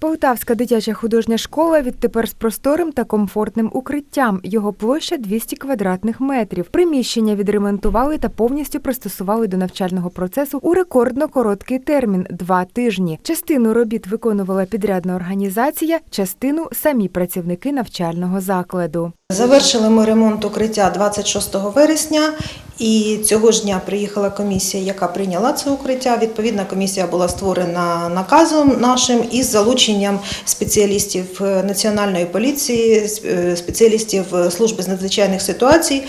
Полтавська дитяча художня школа відтепер з просторим та комфортним укриттям. Його площа 200 квадратних метрів. Приміщення відремонтували та повністю пристосували до навчального процесу у рекордно короткий термін два тижні. Частину робіт виконувала підрядна організація, частину самі працівники навчального закладу. Завершили ми ремонт укриття 26 вересня, і цього ж дня приїхала комісія, яка прийняла це укриття. Відповідна комісія була створена наказом нашим із залученням спеціалістів е, національної поліції, е, спеціалістів е, служби з надзвичайних ситуацій,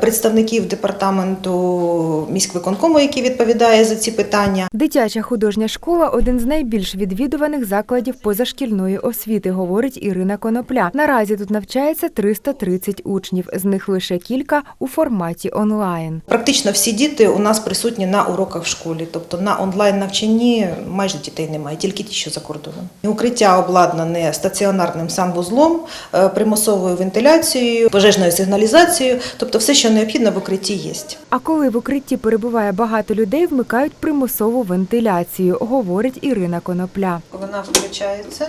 представників департаменту міськвиконкому, який відповідає за ці питання. Дитяча художня школа один з найбільш відвідуваних закладів позашкільної освіти, говорить Ірина Конопля. Наразі тут навчається 330 учнів, з них лише кілька у форматі онлайн. Практично всі діти у нас присутні на уроках в школі, тобто на онлайн навчанні майже дітей немає, тільки ті, що за кордоном. Укриття обладнане стаціонарним санвузлом, е, примусовою вентиляцією, пожежною сигналізацією, тобто все, що необхідно в укритті є. А коли в укритті перебуває багато людей, вмикають примусову вентиляцію, говорить Ірина Конопля. Вона включається.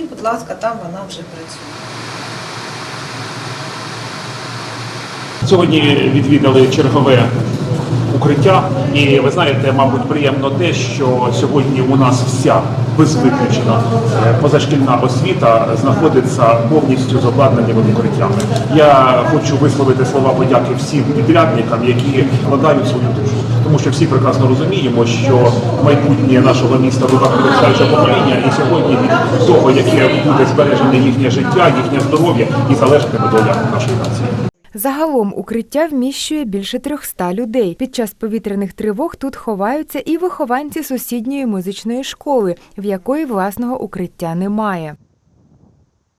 І, будь ласка, там вона вже працює. Сьогодні відвідали чергове укриття, і ви знаєте, мабуть, приємно те, що сьогодні у нас вся без е, позашкільна освіта знаходиться повністю з обладнаними укриттями. Я хочу висловити слова подяки всім підрядникам, які вкладають свою душу, тому що всі прекрасно розуміємо, що майбутнє нашого міста руках покоління, і сьогодні від того, яке буде збережене їхнє життя, їхнє здоров'я і залежатиме доля нашої нації. Загалом укриття вміщує більше 300 людей. Під час повітряних тривог тут ховаються і вихованці сусідньої музичної школи, в якої власного укриття немає.